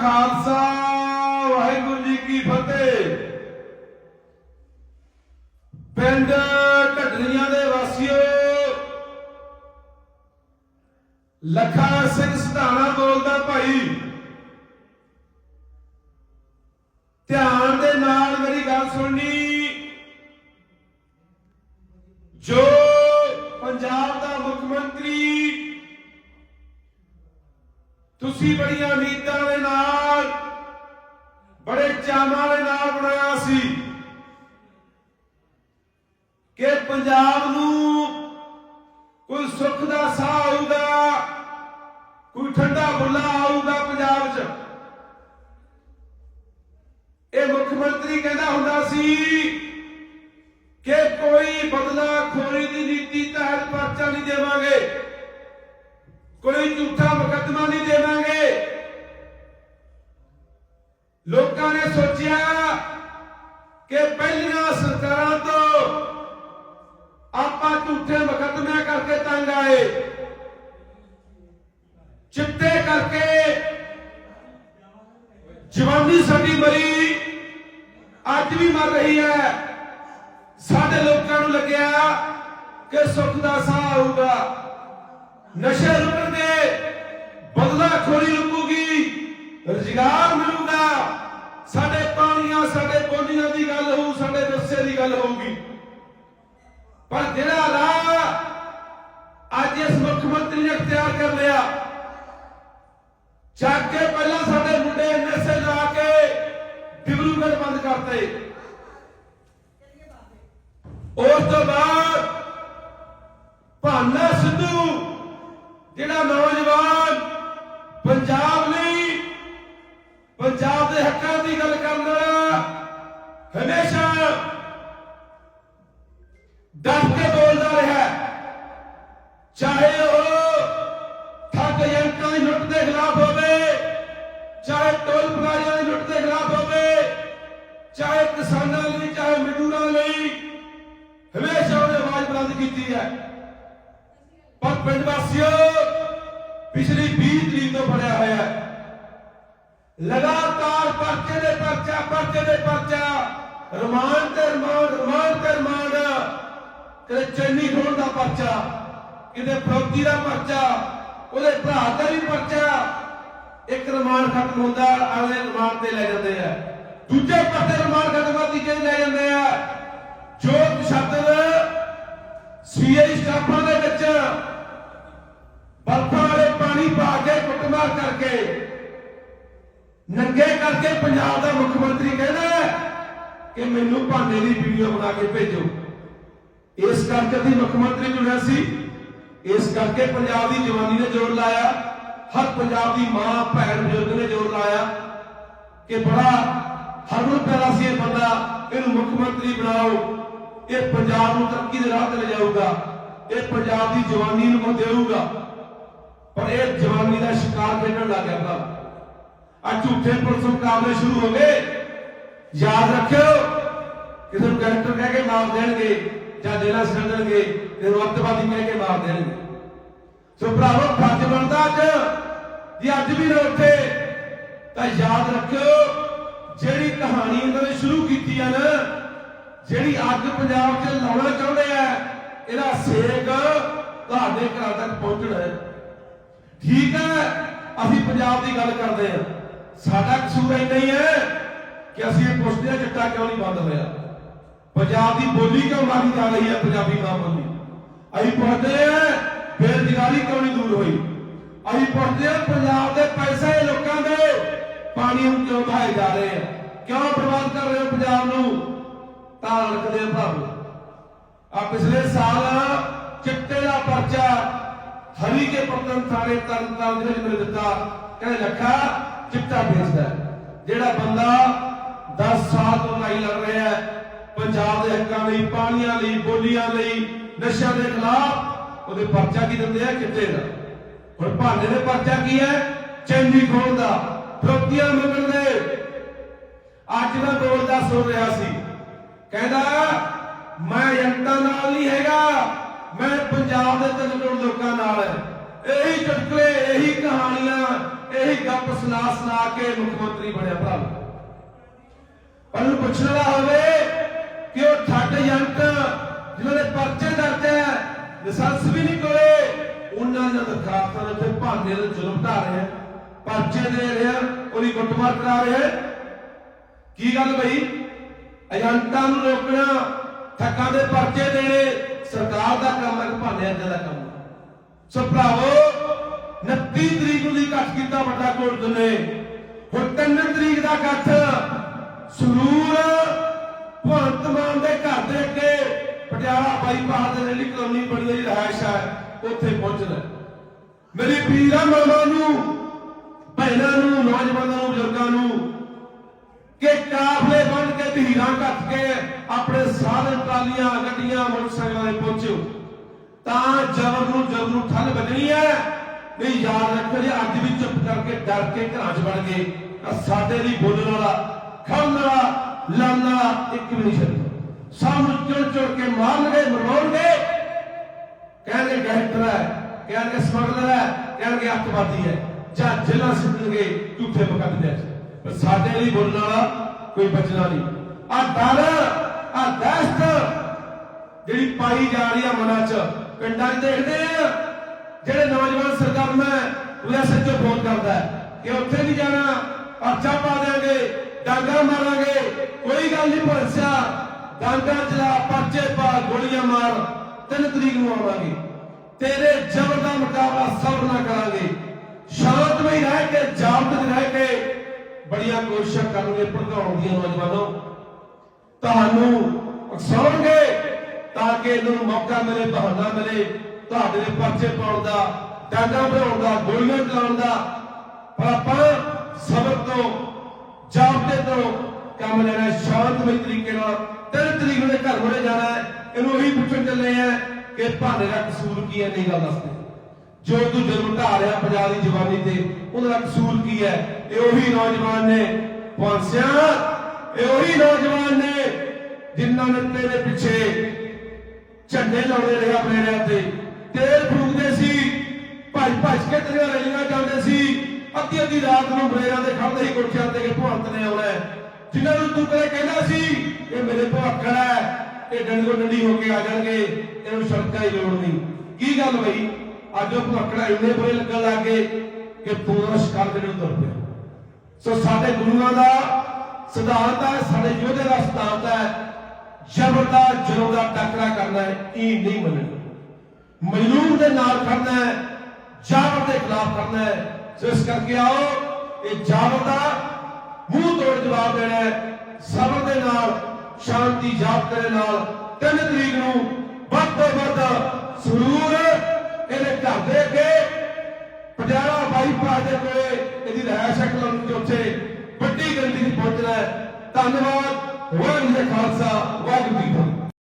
ਖਾਲਸਾ, ਵਾਹਿਗੁਰੂ ਜੀ ਕੀ ਫਤਿਹ। ਪਿੰਡ ਢੱਡਰੀਆਂ ਦੇ ਵਾਸੀਓ, ਲੱਖਾ ਸਿੰਘ ਸਧਾਣਾ ਬੋਲਦਾ ਭਾਈ, ਧਿਆਨ ਦੇ ਨਾਲ ਮੇਰੀ ਗੱਲ ਸੁਣਨੀ। ਜੋ ਪੰਜਾਬ ਦਾ ਮੁੱਖ ਮੰਤਰੀ, ਤੁਸੀਂ ਬੜੀਆਂ ਉਮੀਦ ਦੇ ਨਾਲ ਬੜੇ ਦੇ ਨਾਲ ਬਣਾਇਆ ਸੀ ਕਿ ਪੰਜਾਬ ਨੂੰ ਕੋਈ ਸੁੱਖ ਦਾ ਸਾਹ ਆਊਗਾ, ਕੋਈ ਠੰਡਾ ਬੁੱਲਾ ਆਊਗਾ ਪੰਜਾਬ 'ਚ। ਇਹ ਮੁੱਖ ਮੰਤਰੀ ਕਹਿੰਦਾ ਹੁੰਦਾ ਸੀ ਕਿ ਕੋਈ ਬਦਲਾ ਖੋਰੀ ਦੀ ਨੀਤੀ ਤਹਿਤ ਪਰਚਾ ਨਹੀਂ ਦੇਵਾਂਗੇ, ਕੋਈ ਝੂਠਾ ਮੁਕੱਦਮਾ ਨਹੀਂ ਦੇਵਾਂਗੇ। ਸੋਚਿਆ ਕਿ ਪਹਿਲੀਆਂ ਸਰਕਾਰਾਂ ਤੋਂ ਆਪਾਂ ਝੂਠੇ ਮੁਕੱਦਮੇ ਕਰਕੇ ਤੰਗ ਆਏ। ਚਿੱਟੇ ਕਰਕੇ ਜਵਾਨੀ ਸਾਡੀ ਮਰੀ, ਅੱਜ ਵੀ ਮਰ ਰਹੀ ਹੈ। ਸਾਡੇ ਲੋਕਾਂ ਨੂੰ ਲੱਗਿਆ ਕਿ ਸੁੱਖ ਦਾ ਸਾਹ ਆਊਗਾ। ਨਸ਼ੇ ਰੁਕਣਗੇ ਬਦਲਾ ਖੋਰੀ ਰੁਕੂਗੀ ਰੁਜ਼ਗਾਰ ਮਿਲੂਗਾ। ਸਾਡੇ ਪਾਣੀਆਂ, ਸਾਡੇ ਬੋਲੀਆਂ ਦੀ ਗੱਲ ਹੋਊ, ਸਾਡੇ ਵਿਰਸੇ ਦੀ ਗੱਲ ਹੋਊਗੀ। ਪਰ ਜਿਹੜਾ ਰਾਹ ਅੱਜ ਇਸ ਮੁੱਖ ਮੰਤਰੀ ਨੇ ਇਖਤਿਆਰ ਕਰ ਲਿਆ ਚੱਕ ਕੇ ਪਹਿਲਾਂ ਸਾਡੇ ਮੁੰਡੇ ਨਸ਼ੇ ਲਾ ਕੇ ਡਿਬਰੂਗੜ੍ਹ ਬੰਦ ਕਰਤੇ। ਉਸ ਤੋਂ ਬਾਅਦ ਕੀਤੀ ਹੈ। ਪਰ ਪਿੰਡ ਵਾਸੀਓ, ਪਿਛਲੀ 20 ਤਰੀਕ ਤੋਂ ਫੜਿਆ ਹੋਇਆ ਹੈ। ਲਗਾਤਾਰ ਪਰਚੇ ਦੇ ਪਰਚਾ, ਪਰਚੇ ਦੇ ਪਰਚਾ, ਰਮਾਨ ਤੇ ਰਮਾਨ ਰਮਾਨ ਤੇ ਰਮਾਨ ਕਿਤੇ ਚੈਨੀ ਖੋਣ ਦਾ ਪਰਚਾ, ਕਿਤੇ ਫਰੌਤੀ ਦਾ ਪਰਚਾ, ਉਹਦੇ ਭਰਾ ਦਾ ਵੀ ਪਰਚਾ, ਇੱਕ ਰਮਾਨ ਖਤਮ ਹੁੰਦਾ, ਅਗਲੇ ਰਮਾਨ ਤੇ ਲੈ ਜਾਂਦੇ ਆ। ਦੂਜੇ ਪਾਸੇ ਰਮਾਨ ਖਤਮ ਹੁੰਦਾ ਤੀਜੇ ਲੈ ਜਾਂਦੇ ਆ। ਜੋ ਤਸ਼ੱਦਦ ਸੀਆਈ ਸਟਾਫਾਂ ਦੇ ਵਿੱਚ ਬਰਫਾਂ ਵਾਲੇ ਪਾਣੀ ਪਾ ਕੇ ਕੁੱਟਮਾਰ ਕਰਕੇ, ਨੰਗੇ ਕਰਕੇ ਪੰਜਾਬ ਦਾ ਮੁੱਖ ਮੰਤਰੀ ਕਹਿੰਦਾ ਕਿ ਮੈਨੂੰ ਭਾਂਡੇ ਦੀ ਵੀਡੀਓ ਬਣਾ ਕੇ ਭੇਜੋ। ਇਸ ਕਰਕੇ ਅਸੀਂ ਮੁੱਖ ਮੰਤਰੀ ਚੁਣਿਆ ਸੀ। ਇਸ ਕਰਕੇ ਪੰਜਾਬ ਦੀ ਜਵਾਨੀ ਨੇ ਜ਼ੋਰ ਲਾਇਆ। ਹਰ ਪੰਜਾਬ ਦੀ ਮਾਂ, ਭੈਣ, ਬਜ਼ੁਰਗ ਨੇ ਜ਼ੋਰ ਲਾਇਆ ਕਿ ਬੜਾ ਹਰਮਨ ਪਿਆਰਾ ਸੀ ਇਹ ਬੰਦਾ। ਇਹਨੂੰ ਮੁੱਖ ਮੰਤਰੀ ਬਣਾਓ। ਇਹ ਪੰਜਾਬ ਨੂੰ ਤਰੱਕੀ ਦੇ ਰਾਹ ਤੇ ਲੈ ਜਾਊਗਾ। ਇਹ ਪੰਜਾਬ ਦੀ ਜਵਾਨੀ ਨੂੰ ਦੇਊਗਾ। ਪਰ ਇਹ ਜਵਾਨੀ ਦਾ ਸ਼ਿਕਾਰ ਖੇਡਣ ਲੱਗ ਗਿਆ ਤਾਂ ਆ ਝੂਠੇ ਪੁਲਿਸ ਮੁਕਾਬਲੇ ਸ਼ੁਰੂ ਹੋ ਗਏ। ਯਾਦ ਰੱਖਿਓ, ਕਿਸੇ ਨੂੰ ਗੈਂਗਸਟਰ ਕਹਿ ਕੇ ਮਾਰ ਦੇਣਗੇ ਜਾਂ ਜੇਲਾ ਛੱਡਣਗੇ ਤੇ ਰੁੱਤਵਾਦੀ ਕਹਿ ਕੇ ਮਾਰ ਦੇਣਗੇ। ਸੋ ਭਰਾਵੋ, ਫਰਜ਼ ਬਣਦਾ ਅੱਜ ਜੇ ਅੱਜ ਵੀ ਨਾ ਉੱਠੇ। ਤਾਂ ਯਾਦ ਰੱਖਿਓ, ਜਿਹੜੀ ਕਹਾਣੀ ਇਹਨਾਂ ਨੇ ਸ਼ੁਰੂ ਕੀਤੀ ਆ ਨਾ ਜਿਹੜੀ ਅੱਗ ਪੰਜਾਬ 'ਚ ਲਾਉਣਾ ਚਾਹੁੰਦੇ ਆ, ਇਹਦਾ ਸੇਕ ਤੁਹਾਡੇ ਘਰਾਂ ਤੱਕ ਪਹੁੰਚਣਾ ਹੈ। ਠੀਕ ਹੈ, ਅਸੀਂ ਪੰਜਾਬ ਦੀ ਗੱਲ ਕਰਦੇ ਹਾਂ। ਸਾਡਾ ਕਸੂਰ ਇੰਨਾ ਹੀ ਹੈ ਕਿ ਅਸੀਂ ਇਹ ਪੁੱਛਦੇ ਹਾਂ, ਚਿੱਟਾ ਕਿਉਂ ਨਹੀਂ ਬੰਦ ਹੋਇਆ? ਪੰਜਾਬ ਦੀ ਬੋਲੀ ਕਿਉਂ ਮਾਰੀ ਜਾ ਰਹੀ ਹੈ, ਪੰਜਾਬੀ ਮਾਂ ਬੋਲੀ? ਅਸੀਂ ਪੁੱਛਦੇ ਹਾਂ, ਬੇਰੁਜ਼ਗਾਰੀ ਕਿਉਂ ਨਹੀਂ ਦੂਰ ਹੋਈ? ਅਸੀਂ ਪੁੱਛਦੇ ਹਾਂ, ਪੰਜਾਬ ਦੇ ਪੈਸੇ ਲੋਕਾਂ ਦੇ ਪਾਣੀ ਨੂੰ ਕਿਉਂ ਬਹਾਏ ਜਾ ਰਹੇ ਆ? ਕਿਉਂ ਬਰਬਾਦ ਕਰ ਰਹੇ ਹੋ ਪੰਜਾਬ ਨੂੰ? ਤਾਂ ਰੱਖਦੇ ਭਾਵੇਂ ਆ ਪਿਛਲੇ ਸਾਲ ਚਿੱਟੇ ਦਾ ਪਰਚਾ ਹਰੀ ਕੇ ਪਤਨ ਥਾਣੇ ਤਰਨ ਦੇ ਵਿੱਚ ਮੈਨੂੰ ਦਿੱਤਾ। ਕਹਿੰਦੇ ਲੱਖਾ ਚਿੱਟਾ ਵੇਚਦਾ ਜਿਹੜਾ ਬੰਦਾ 10 ਸਾਲ ਤੋਂ ਲੜਾਈ ਲੜ ਰਿਹਾ ਹੈ, ਪੰਜਾਬ ਦੇ ਹੱਕਾਂ ਲਈ, ਪਾਣੀਆਂ ਲਈ, ਬੋਲੀਆਂ ਲਈ, ਨਸ਼ਿਆਂ ਦੇ ਖਿਲਾਫ, ਉਹਦੇ ਪਰਚਾ ਕੀ ਦਿੰਦੇ ਆ? ਚਿੱਟੇ ਦਾ। ਹੁਣ ਭਾਂਡੇ ਦੇ ਪਰਚਾ ਕੀ ਹੈ? ਚੈਨੀ ਖੋਲ ਦਾ। ਫਰੋਤੀਆਂ ਮੰਗਣ ਦੇ ਅੱਜ ਮੈਂ ਬੋਲਦਾ ਸੁਣ ਰਿਹਾ ਸੀ। ਕਹਿੰਦਾ, ਮੈਂ ਜਨਤਾ ਨਾਲ ਨਹੀਂ ਹੈਗਾ। ਮੈਂ ਪੰਜਾਬ ਦੇ ਤਿੰਨ ਕਰੋੜ ਲੋਕਾਂ ਨਾਲ ਇਹੀ ਚੁਟਕਲੇ ਇਹੀ ਕਹਾਣੀਆਂ, ਇਹੀ ਗੱਪ ਸੁਣਾ ਸੁਣਾ ਕੇ ਮੁੱਖ ਮੰਤਰੀ ਬਣਿਆ ਭਰਾ। ਪਰ ਨੂੰ ਪੁੱਛਣ ਵਾਲਾ ਹੋਵੇ ਕਿ ਉਹ ਠੱਗ ਏਜੰਟ ਜਿਨ੍ਹਾਂ ਦੇ ਪਰਚੇ ਦਰਜ ਹੈ, ਲਾਇਸੈਂਸ ਵੀ ਨਹੀਂ ਕੋਲੇ ਉਹਨਾਂ ਦੀਆਂ ਦਰਖਾਸਤਾਂ ਦੇ ਉੱਤੇ ਭਾਂਡੇ ਦੇ ਜ਼ੁਲਮ ਢਾ ਰਹੇ ਪਰਚੇ ਦੇ ਰਿਹਾ ਉਹਦੀ ਕੁੱਟਮਾਰ ਕਰਾ ਰਹੇ ਕੀ ਗੱਲ ਬਈ? ਏਜੰਟਾਂ ਨੂੰ ਰੋਕਣਾ, ਠੱਗਾਂ ਦੇ ਪਰਚੇ ਦੇਣੇ, ਸਰਕਾਰ ਦਾ ਕੰਮ ਹੈ ਕਿ ਭਾਂਡਿਆਂ ਦਾ ਕੰਮ ਸੋ ਭਰਾਵੋ 29 ਤਰੀਕ ਨੂੰ ਇਕੱਠ ਕੀਤਾ ਵੱਡਾ ਕੋਟ ਨੇ। ਹੁਣ 3 ਤਰੀਕ ਦਾ ਇਕੱਠ ਸਰੂਰ ਭਗਵੰਤ ਮਾਨ ਦੇ ਘਰ ਦੇ ਅੱਗੇ ਪਟਿਆਲਾ ਬਾਈਪਾਸ ਦੇ ਨੇੜੇ ਕਲੋਨੀ ਬਣੀ ਹੋਈ ਰਹਾਇਸ਼ ਹੈ, ਉੱਥੇ ਪਹੁੰਚਣਾ ਮੇਰੀ ਪੀਰਾਂ ਮਾਵਾਂ ਨੂੰ, ਭੈਣਾਂ ਨੂੰ, ਨੌਜਵਾਨਾਂ ਨੂੰ, ਬਜ਼ੁਰਗਾਂ ਨੂੰ ਧੀਰਾਂ ਕੱਟ ਕੇ ਆਪਣੇ ਸਾਧਨ ਟਰਾਲੀਆਂ, ਗੱਡੀਆਂ, ਮੋਟਰਸਾਈਕਲਾਂ ਤੇ ਪਹੁੰਚਿਓ ਤਾਂ ਜ਼ਬਰ ਨੂੰ ਜ਼ਬਰ ਨੂੰ ਠੱਲ ਵੱਜਣੀ ਹੈ। ਨਹੀਂ, ਯਾਦ ਰੱਖੋ ਜੇ ਅੱਜ ਵੀ ਚੁੱਪ ਕਰਕੇ ਡਰ ਕੇ ਘਰਾਂ 'ਚ ਵੜ ਗਏ, ਤਾਂ ਸਾਡੇ ਲਈ ਬੋਲਣ ਵਾਲਾ, ਖਾਣ ਲਾਨਾ ਇੱਕ ਵੀ ਨਹੀਂ ਛੱਡ ਸਭ ਨੂੰ ਚੁਣ ਚੁਣ ਕੇ ਮਾਰਨਗੇ, ਮਰਵਾਉਣਗੇ। ਕਹਿਣਗੇ ਗੈਂਗਸਟਰ ਹੈ, ਕਹਿਣਗੇ ਸਮਗਲਰ ਹੈ, ਕਹਿਣਗੇ ਅੱਤਵਾਦੀ ਹੈ। ਜਾਂ ਜੇਲਾਂ ਸਿੱਧਣਗੇ, ਝੂਠੇ ਮੁਕੱਦਮੇ 'ਚ ਪਰ ਸਾਡੇ ਲਈ ਬੋਲਣ ਵਾਲਾ ਕੋਈ ਬਚਣਾ ਨਹੀਂ। ਆ ਡਰ ਆ ਦਹਿਸ਼ਤ ਜਿਹੜੀ ਪਾਈ ਜਾ ਰਹੀ ਆ ਮਨਾਂ 'ਚ। ਪਿੰਡਾਂ 'ਚ ਦੇਖਦੇ ਆ, ਜਿਹੜੇ ਨੌਜਵਾਨ ਸਰਗਰਮ ਹੈ ਉਹ ਐਸਐਚਓ ਫੋਨ ਕਰਦਾ ਕਿ ਉੱਥੇ ਨਹੀਂ ਜਾਣਾ, ਪਰਚਾ ਪਾ ਦੇਾਂਗੇ ਡਾਂਗਾ ਮਾਰਾਂਗੇ, ਕੋਈ ਗੱਲ ਨਹੀਂ ਭਰਸਿਆ। ਡਾਂਗਾ ਚਲਾ ਪਰਚੇ ਪਾ, ਗੋਲੀਆਂ ਮਾਰ, ਤਿੰਨ ਤਰੀਕ ਨੂੰ ਆਵਾਂਗੇ। ਤੇਰੇ ਜ਼ਬਰ ਦਾ ਮੁਕਾਬਲਾ ਸਬਰ ਨਾਲ ਕਰਾਂਗੇ। ਸ਼ਾਂਤਮਈ ਰਹਿ ਕੇ ਜਾਗਰੂਕ ਰਹਿ ਕੇ ਬੜੀਆਂ ਕੋਸ਼ਿਸ਼ਾਂ ਕਰਨਗੇ ਭੜਕਾਉਣ ਦੀਆਂ ਨੌਜਵਾਨੋ। ਤੁਹਾਨੂੰ ਉਕਸਾਉਣਗੇ ਤਾਂ ਕਿ ਇਹਨਾਂ ਨੂੰ ਮੌਕਾ ਮਿਲੇ, ਬਹਾਨਾ ਮਿਲੇ, ਤੁਹਾਡੇ ਦੇ ਪਰਚੇ ਪਾਉਣ ਦਾ ਡਾਂਗਾ ਬਣਾਉਣ ਦਾ, ਗੋਲੀਆਂ ਚਲਾਉਣ ਦਾ। ਪਰ ਆਪਾਂ ਸਬਰ ਤੋਂ ਜਾਬਤੇ ਤੋਂ ਕੰਮ ਲੈਣਾ ਸ਼ਾਂਤਮਈ ਤਰੀਕੇ ਨਾਲ ਤਿੰਨ ਤਰੀਕ ਨੂੰ ਘਰ ਮੁੜੇ ਜਾਣਾ ਹੈ। ਇਹਨੂੰ ਉਹੀ ਪੁੱਛਣ ਚੱਲੇ ਆ ਕਿ ਭਾਣੇ ਦਾ ਕਸੂਰ ਕੀ ਹੈ ਨਹੀਂ ਗੱਲ ਦੱਸਦੇ ਜੋ ਤੂੰ ਜ਼ਰੂਰ ਢਾ ਰਿਹਾ ਪੰਜਾਬ ਦੀ ਜਵਾਨੀ ਤੇ, ਉਹਦਾ ਕਸੂਰ ਕੀ ਹੈ? ਇਹ ਉਹੀ ਨੌਜਵਾਨ ਨੇ ਫਾਂਸਿਆ ਇਹ ਉਹੀ ਨੌਜਵਾਨ ਨੇ ਜਿਨ੍ਹਾਂ ਨੇ ਤੇਰੇ ਪਿੱਛੇ ਝੰਡੇ ਲਾਉਂਦੇ ਰਹੇ ਆਪਣੇ ਰਿਆਂ ਤੇ। ਤੇਲ ਫੂਕਦੇ ਸੀ, ਭੱਜ ਭੱਜ ਕੇ ਤੇਰੀਆਂ ਰੈਲੀਆਂ ਜਾਂਦੇ ਸੀ। ਅੱਧੀ ਅੱਧੀ ਰਾਤ ਨੂੰ ਬਰੇਰਾਂ ਦੇ ਖੜਦੇ ਸੀ ਕੋਠਿਆਂ ਤੇ ਕਿ ਭਗਵੰਤ ਨੇ ਆਉਣਾ ਜਿਨ੍ਹਾਂ ਨੂੰ ਤੂੰ ਕਦੇ ਕਹਿੰਦਾ ਸੀ, ਇਹ ਮੇਰੇ ਭਵੱਕੜ ਹੈ ਇਹ ਡੰਡੋ ਡੰਡੀ ਹੋ ਕੇ ਆ ਜਾਣਗੇ, ਇਹਨੂੰ ਸੜਕਾਂ ਦੀ ਲੋੜ ਨਹੀਂ। ਕੀ ਗੱਲ ਬਈ? ਅੱਜ ਉਹ ਭਵੱਕੜ ਇੰਨੇ ਬੁਰੇ ਲੱਗਣ ਲੱਗੇ ਕਿ ਤੂੰ ਦਾ ਸ਼ਿਕਾਰ ਕਰਨ ਨੂੰ ਤੁਰ ਪਿਆ। ਸੋ ਸਾਡੇ ਗੁਰੂਆਂ ਦਾ ਸਿਧਾਂਤ ਹੈ, ਸਾਡੇ ਯੋਧੇ ਦਾ ਸਿਧਾਂਤ ਹੈ ਜ਼ਬਰ ਦਾ ਜ਼ੁਲਮ ਦਾ ਟੱਕਰਾ ਕਰਨਾ ਹੈ, ਇਹ ਨਹੀਂ ਮੰਨਣਾ। ਮਜ਼ਲੂਮ ਦੇ ਨਾਲ ਖੜਨਾ ਹੈ ਜਾਬਰ ਦੇ ਖਿਲਾਫ ਖੜਨਾ ਹੈ। ਇਸ ਕਰਕੇ ਆਓ, ਇਹ ਜਾਬਰ ਦਾ ਮੂੰਹ ਤੋੜ ਜਵਾਬ ਦੇਣਾ ਹੈ। ਸਬਰ ਦੇ ਨਾਲ, ਸ਼ਾਂਤੀ ਜਾਪ ਦੇ ਨਾਲ 3 ਤਰੀਕ ਨੂੰ ਵੱਧ ਤੋਂ ਵੱਧ ਸਰੂਰ ਇਹਦੇ ਘਰ ਦੇ ਅੱਗੇ ਪਟਿਆਲਾ ਬਾਈ ਬਾਈਪਾਸ ਦੇ ਕੋਲੇ ਇਹਦੀ ਰਹਿائش ਹੈ ਕਲੋਨੀ ਦੇ ਵੱਡੀ ਗੰਦੀ ਦੀ ਪਹੁੰਚਣਾ ਹੈ। ਧੰਨਵਾਦ। ਵਾਹਿਗੁਰੂ ਜੀ ਕਾ ਖਾਲਸਾ ਵਾਹਿਗੁਰੂ ਜੀ ਕੀ ਫਤਿਹ